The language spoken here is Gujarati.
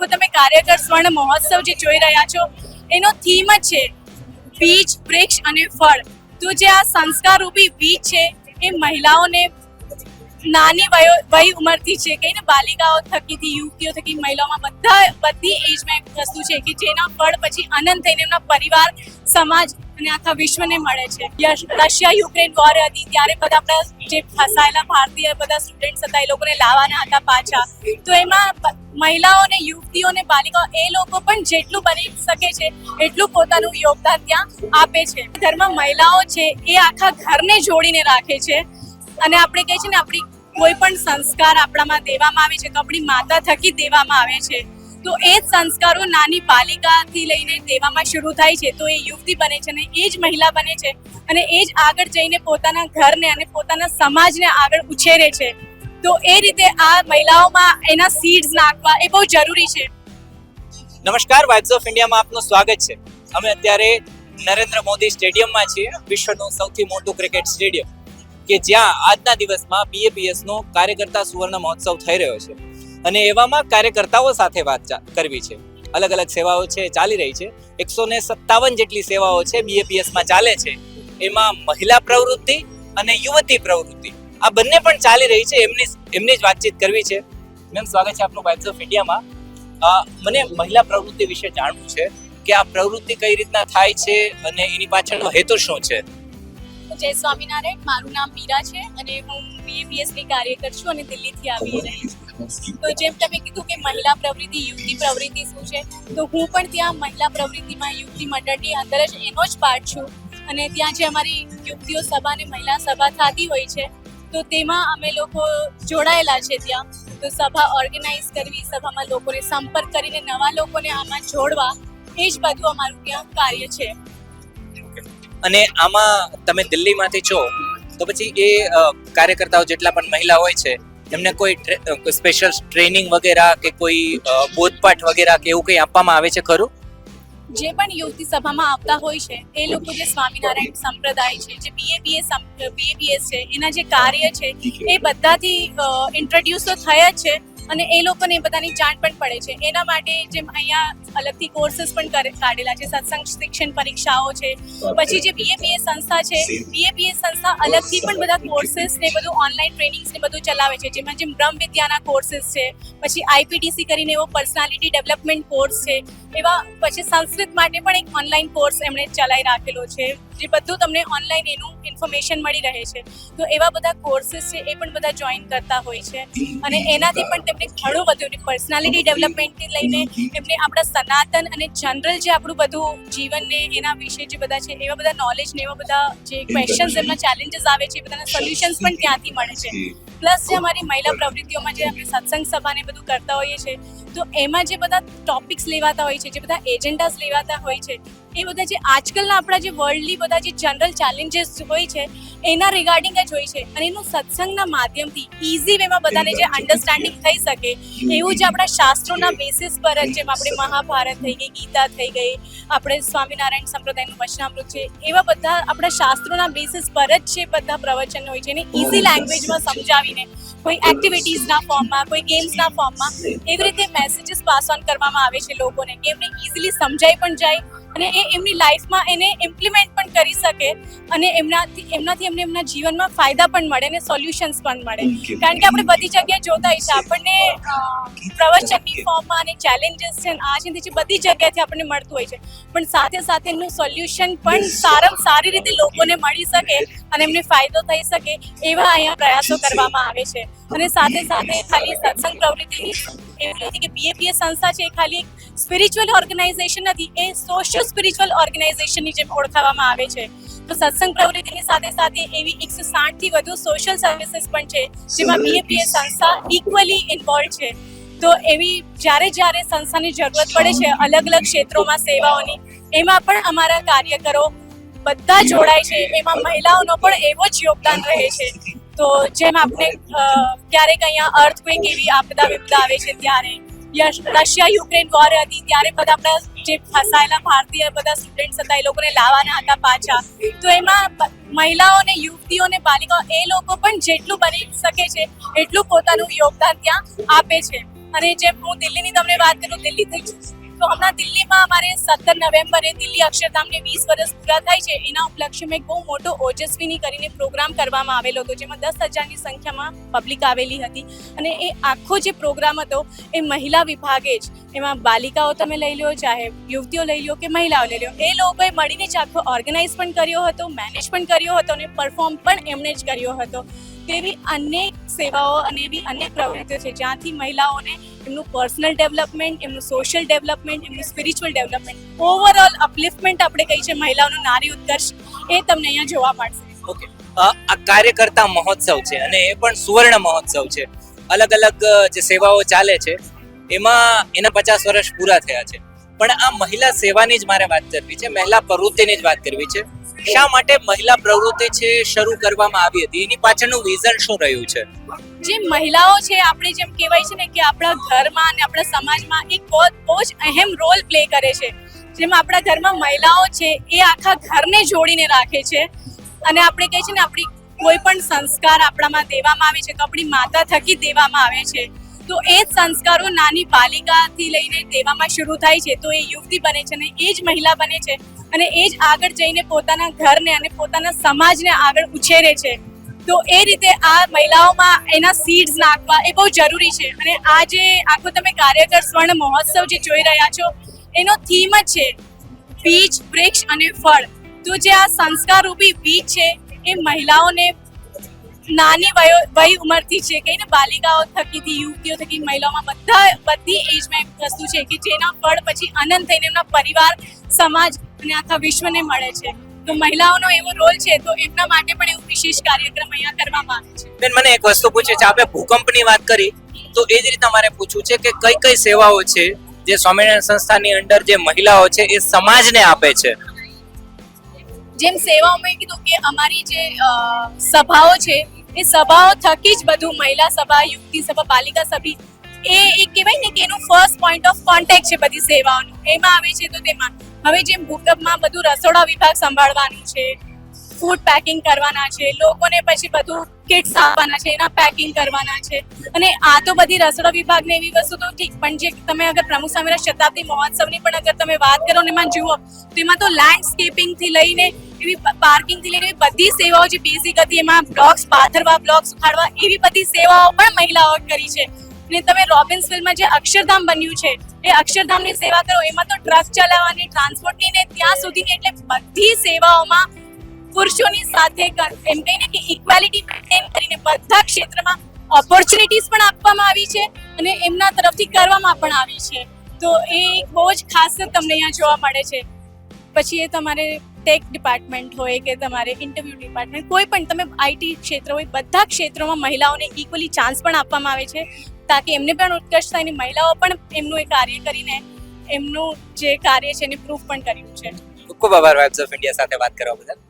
આખો તમે કાર્યકર સ્વર્ણ મહોત્સવ જે જોઈ રહ્યા છો, એનો થીમ જ છે બીજ, વૃક્ષ અને ફળ. તો જે આ સંસ્કાર રૂપી બીજ છે, એ મહિલાઓને નાની વયો, વય ઉંમરથી છે કે બાલિકાઓ થકીથી, યુવતીઓ થકી, મહિલાઓમાં બધા, બધી એજમાં એક વસ્તુ છે કે જેના ફળ પછી આનંદ થઈને એમના પરિવાર, સમાજ અને આખા વિશ્વને મળે છે. રશિયા, યુક્રેન વોર હતી. ત્યારે બધા આપણા જે ફસાયેલા ભારતીય બધા સ્ટુડન્ટ્સ હતા, એ લોકોને લાવવાના હતા પાછા. તો એમાં મહિલાઓને યુવતીઓને બાલિકાઓ, એ લોકો પણ જેટલું બની શકે છે, એટલું પોતાનું યોગદાન ત્યાં આપે છે. ઘરમાં મહિલાઓ છે, એ આખા ઘરને જોડીને રાખે છે. અને આપણે કહે છે ને, આપણી કોઈ પણ સંસ્કાર આપણામાં દેવામાં આવે છે, તો આપણી માતા થકી દેવામાં આવે છે. તો એ જ સંસ્કારો નાની બાલિકાથી લઈને દેવામાં શરૂ થાય છે. તો એ યુવતી બને છે અને એ જ મહિલા બને છે અને એ જ આગળ જઈને પોતાના ઘરને અને પોતાના સમાજને આગળ ઉછેરે છે. તો એ રીતે આ મહિલાઓમાં એના સીડ્સ નાખવા એ બહુ જરૂરી છે. નમસ્કાર વાઇબ્સ ઓફ ઇન્ડિયામાં આપનું સ્વાગત છે. અમે અત્યારે નરેન્દ્ર મોદી સ્ટેડિયમમાં છીએ, વિશ્વનું સૌથી મોટું ક્રિકેટ સ્ટેડિયમ, કે જ્યાં આજના દિવસમાં બીએપીએસનો કાર્યકર્તા સુવર્ણ મહોત્સવ થઈ રહ્યો છે. અને એવામાં કાર્યકર્તાઓ સાથે વાત કરવી છે. અલગ અલગ સેવાઓ છે ચાલી રહી છે. એકસો ને સત્તાવન જેટલી સેવાઓ છે બીએપીએસમાં ચાલે છે. એમાં મહિલા પ્રવૃત્તિ અને યુવતી પ્રવૃત્તિ. આ બંને પણ ચાલી રહી છે એમની એમની જ વાતચીત કરવી છે. મેમ સ્વાગત છે આપનું વાઇબ્સ ઓફ ઇન્ડિયામાં મને મહિલા પ્રવૃત્તિ વિશે જાણવું છે કે આ પ્રવૃત્તિ કઈ રીતના થાય છે અને એની પાછળનો હેતુ શું છે? જય સ્વામિનારાયણ મારું નામ મીરા છે અને હું બીએપીએસની કાર્યકર છું અને દિલ્હીથી આવી રહી છું. તો જેમ તમે કીધું કે મહિલા પ્રવૃત્તિ યુવતી પ્રવૃત્તિ શું છે? તો હું પણ ત્યાં મહિલા પ્રવૃત્તિમાં યુવતી મંડળની અંદર જ એનો જ પાર્ટ છું. અને ત્યાં જે અમારી યુવતીઓ સભા અને મહિલા સભા થતી હોય છે તો તેમાં અમે લોકો જોડાયેલા છે ત્યાં. તો સભા ઓર્ગેનાઇઝ કરવી સભામાં લોકોને સંપર્ક કરીને નવા લોકોને આમાં જોડવા એ જ બધું અમારું ત્યાં કાર્ય છે. અને આમાં તમે દિલ્હીમાંથી છો તો પછી એ કાર્યકર્તાઓ જેટલા પણ મહિલા હોય છે એમને કોઈ સ્પેશિયલ ટ્રેનિંગ વગેરે કે કોઈ બોધપાઠ વગેરે કે એવું કંઈ આપવામાં આવે છે ખરું? જે પણ યુવતી સભામાં આવતા હોય છે, એ લોકો જે સ્વામિનારાયણ સંપ્રદાય છે, જે બીએબીએસ બીએબીએસ છે, એના જે કાર્ય છે, એ બધાથી ઇન્ટ્રોડ્યુસ તો થયા જ છે અને એ લોકોને એ બધાની જાણ પણ પડે છે. એના માટે જેમ અહીંયા અલગથી કોર્સીસ પણ કાઢેલા છે. સત્સંગ શિક્ષણ પરીક્ષાઓ છે. પછી જે બીએપીએ સંસ્થા છે બીએપીએ સંસ્થા અલગથી પણ બધા કોર્સીસ ને બધું ઓનલાઈન ટ્રેનિંગ ને બધું ચલાવે છે. જેમાં જેમ બ્રહ્મ વિદ્યાના કોર્સીસ છે પછી આઈપીટીસી કરીને એવો પર્સનાલિટી ડેવલપમેન્ટ કોર્સ છે. એવા પછી સંસ્કૃત માટે પણ એક ઓનલાઈન કોર્સ એમણે ચલાવી રાખેલો છે. જે બધું તમને ઓનલાઈન એનું ઇન્ફોર્મેશન મળી રહે છે. તો એવા બધા કોર્સીસ છે એ પણ બધા જોઈન કરતા હોય છે. અને એનાથી પણ તેમને ઘણું બધું પર્સનાલિટી ડેવલપમેન્ટથી લઈને એમને આપણા સનાતન અને જનરલ જે આપણું બધું જીવનને એના વિશે જે બધા છે, એવા બધા નોલેજ ને એવા બધા જે ક્વેશ્ચન્સ એમના ચેલેન્જીસ આવે છે, એ બધાના સોલ્યુશન્સ પણ ત્યાંથી મળે છે. પ્લસ જે અમારી મહિલા પ્રવૃત્તિઓમાં જે આપણે સત્સંગ સભા ને બધું કરતા હોઈએ છીએ તો એમાં જે બધા ટોપિક્સ લેવાતા હોય છે, જે બધા એજન્ડાસ લેવાતા હોય છે એ બધા જે આજકાલના આપણા જે વર્લ્ડની બધા જે જનરલ ચેલેન્જીસ હોય છે એના રિગાર્ડિંગ જ હોય છે. અને એનું સત્સંગના માધ્યમથી ઇઝી વેમાં બધાને જે અન્ડરસ્ટેન્ડિંગ થઈ શકે. એવું જ આપણા શાસ્ત્રોના બેસિસ પર જ જેમ આપણે મહાભારત થઈ ગઈ ગીતા થઈ ગઈ આપણે સ્વામિનારાયણ સંપ્રદાયનું વચનામૃત છે એવા બધા આપણા શાસ્ત્રોના બેસિસ પર જ છે બધા પ્રવચન હોય છે એને ઇઝી લેંગ્વેજમાં સમજાવીને કોઈ એક્ટિવિટીઝના ફોર્મમાં કોઈ ગેમ્સના ફોર્મમાં એવી રીતે મેસેજીસ પાસ ઓન કરવામાં આવે છે લોકોને. કે એમને ઇઝીલી સમજાઈ પણ જાય. અને એ એમની લાઈફમાં એને ઇમ્પ્લિમેન્ટ પણ કરી શકે અને એમનાથી એમનાથી એમને એમના જીવનમાં ફાયદા પણ મળે અને સોલ્યુશન્સ પણ મળે. કારણ કે આપણે બધી જગ્યાએ જોતા હોય છે. આપણને પ્રવચનની ફોર્મમાં અને ચેલેન્જીસ છે આ છે છે બધી જગ્યાએથી આપણને મળતું હોય છે. પણ સાથે સાથે એમનું સોલ્યુશન પણ સારામાં સારી રીતે લોકોને મળી શકે અને એમને ફાયદો થઈ શકે એવા અહીંયા પ્રયાસો કરવામાં આવે છે. અને સાથે સાથે ખાલી સત્સંગ પ્રવૃત્તિની એવી નથી કે બીએપીએ સંસ્થા છે એ ખાલી એક સ્પિરિચ્યુઅલ ઓર્ગેનાઇઝેશન નથી એ સોશિયો સ્પિરિચ્યુઅલ ઓર્ગેનાઇઝેશનની જેમ ઓળખાવામાં આવે છે. તો સત્સંગ પ્રવૃત્તિની સાથે સાથે એવી એકસો સાઠથી વધુ સોશિયલ સર્વિસીસ પણ છે જેમાં બીએપીએ સંસ્થા ઇક્વલી ઇન્વોલ્વ છે. તો એવી જ્યારે જ્યારે સંસ્થાની જરૂરત પડે છે અલગ અલગ ક્ષેત્રોમાં સેવાઓની એમાં પણ અમારા કાર્યકરો બધા જોડાય છે એમાં મહિલાઓનો પણ એવો જ યોગદાન રહે છે. તો જેમ આપણે ક્યારેક અહીંયા કોઈક એવી આપદા વિપદા આવે છે ત્યારે રશિયા યુક્રેન વોર હતી ત્યારે બધા આપણા જે ફસાયેલા ભારતીય બધા સ્ટુડન્ટ્સ હતા એ લોકોને લાવવાના હતા પાછા. તો એમાં મહિલાઓને, યુવતીઓને, બાલિકાઓ, એ લોકો પણ જેટલું બની શકે છે, એટલું પોતાનું યોગદાન ત્યાં આપે છે. અને જેમ હું દિલ્હીની તમને વાત કરું, દિલ્હીથી તો હમણાં દિલ્હીમાં અમારે સત્તર નવેમ્બરે દિલ્હી અક્ષરધામને વીસ વર્ષ પૂરા થાય છે. એના ઉપલક્ષ્યમાં એક બહુ મોટો ઓજસ્વીની કરીને પ્રોગ્રામ કરવામાં આવેલો હતો, જેમાં દસ હજારની સંખ્યામાં પબ્લિક આવેલી હતી. અને એ આખો જે પ્રોગ્રામ હતો, એ મહિલા વિભાગે જ, એમાં બાલિકાઓ તમે લઈ લો, ચાહે યુવતીઓ લઈ લો કે મહિલાઓ લઈ લો, એ લોકોએ મળીને જ આખો ઓર્ગેનાઇઝ પણ કર્યો હતો મેનેજ પણ કર્યો હતો અને પરફોર્મ પણ એમણે જ કર્યો હતો. તેવી અનેક સેવાઓ અને એવી અનેક પ્રવૃત્તિઓ છે. જ્યાંથી મહિલાઓને એમનું પર્સનલ ડેવલપમેન્ટ, એમનું સોશિયલ ડેવલપમેન્ટ, એમનું સ્પિરિચ્યુઅલ ડેવલપમેન્ટ, ઓવરઓલ અપલિફ્ટમેન્ટ આપણે કહી છે મહિલાઓનું નારી ઉત્કર્ષ એ તમને અહીંયા જોવા મળશે. ઓકે. આ કાર્યકર્તા મહોત્સવ છે અને એ પણ સુવર્ણ મહોત્સવ છે. અલગ અલગ જે સેવાઓ ચાલે છે, એમાં એના પચાસ વર્ષ પૂરા થયા છે. પણ આ મહિલા સેવાની જ મારે વાત કરવી છે, મહિલા પ્રવૃત્તિની જ વાત કરવી છે. શા માટે મહિલા પ્રવૃત્તિ છે, શરૂ કરવામાં આવી હતી? એની પાછળનું વિઝન શું રહ્યું છે? જે મહિલાઓ છે, આપણે જેમ કહેવાય છે ને કે આપણા ઘરમાં અને આપણા સમાજમાં એક બહુ જ અહેમ રોલ પ્લે કરે છે. જેમ આપણા ઘરમાં મહિલાઓ છે, એ આખા ઘરને જોડીને રાખે છે. અને આપણે કહે છે ને, આપણી કોઈ પણ સંસ્કાર આપણામાં દેવામાં આવે છે, તો આપણી માતા થકી દેવામાં આવે છે. તો એ જ સંસ્કારો નાની બાલિકાથી લઈને દેવામાં શરૂ થાય છે. તો એ યુવતી બને છે અને એ જ મહિલા બને છે અને એ જ આગળ જઈને પોતાના ઘરને અને પોતાના સમાજને આગળ ઉછેરે છે. તો એ રીતે આ મહિલાઓમાં એના સીડ્સ નાખવા એ બહુ જરૂરી છે. અને આ જે આખો તમે કાર્યકર સ્વર્ણ મહોત્સવ જે જોઈ રહ્યા છો, એનો થીમ જ છે બીજ, વૃક્ષ અને ફળ. તો જે આ સંસ્કાર રૂપી બીજ છે, એ મહિલાઓને નાની વયો વય ઉંમરથી છે કહીને બાલિકાઓ હતી યુવતીઓ થકી મહિલાઓમાં બધા બધી એજમાં એક વસ્તુ છે કે જેના ફળ પછી અનંત થઈને એમના પરિવાર સમાજ અને આખા વિશ્વને મળે છે. તો મહિલાઓનો એવો રોલ છે તો એમના માટે પણ એવું વિશેષ કાર્યક્રમ અહીંયા કરવામાં આવે છે. બેન મને એક વસ્તુ પૂછે છે. આપણે ભૂકંપની વાત કરી તો એ જ રીતે મારે પૂછવું છે કે કઈ કઈ સેવાઓ છે જે સ્વામિનારાયણ સંસ્થાની અંદર જે મહિલાઓ છે એ સમાજને આપે છે? જેમ સેવાઓમાં કીધું કે અમારી જે સભાઓ છે એ સભાઓ થકી જ બધું, મહિલા સભા, યુવતી સભા, પાલિકા સભી, એ એક કહેવાય ને કે એનું ફર્સ્ટ પોઈન્ટ ઓફ કોન્ટેક્ટ છે બધી સેવાઓનું. એમાં આવે છે તો તેમાં. હવે જેમ ભૂકંપમાં બધું રસોડા વિભાગ સંભાળવાનું છે ફૂડ પેકિંગ કરવાના છે, લોકોને પછી બધું કિટ્સ આપવાના છે, એના પેકિંગ કરવાના છે. અને આ તો બધી રસોડા વિભાગને એવી વસ્તુ તો ઠીક, પણ જે તમે અગર પ્રમુખ સ્વામીના શતાબ્દી મહોત્સવની પણ અગર તમે વાત કરો ને એમાં જુઓ, તો એમાં તો લેન્ડસ્કેપિંગથી લઈને, એવી પાર્કિંગથી લઈને બધી સેવાઓ જે બેઝિક હતી એમાં બ્લોક્સ પાથરવા બ્લોક્સ ઉખાડવા, એવી બધી સેવાઓ પણ મહિલાઓ કરી છે. અને તમે રોબિન્સ ફિલ્ડમાં જે અક્ષરધામ બન્યું છે, એ અક્ષરધામની સેવા કરો, એમાં તો ટ્રક ચલાવવાની ટ્રાન્સપોર્ટની ને ત્યાં સુધીની એટલે બધી સેવાઓમાં પુરુષોની સાથે એમ કહીને કે ઇક્વાલિટી મેન્ટેન કરીને બધા ક્ષેત્રમાં ઓપોર્ચ્યુનિટીઝ પણ આપવામાં આવી છે અને એમના તરફથી કરવામાં પણ આવી છે. તો એ બહુ જ ખાસ તમને અહીંયા જોવા મળે છે. પછી એ તમારે ટેક ડિપાર્ટમેન્ટ હોય કે તમારે ઇન્ટરવ્યૂ ડિપાર્ટમેન્ટ કોઈ પણ તમે આઈટી ક્ષેત્ર હોય, બધા ક્ષેત્રોમાં મહિલાઓને ઇક્વલી ચાન્સ પણ આપવામાં આવે છે. તાકી એમને પણ ઉત્કર્ષ થાય અને મહિલાઓ પણ એમનું એ કાર્ય કરીને એમનું જે કાર્ય છે એને પ્રૂફ પણ કર્યું છે. ખૂબ ખૂબ આભાર વાઇબ્સ ઓફ ઇન્ડિયા સાથે વાત કરવા બદલ.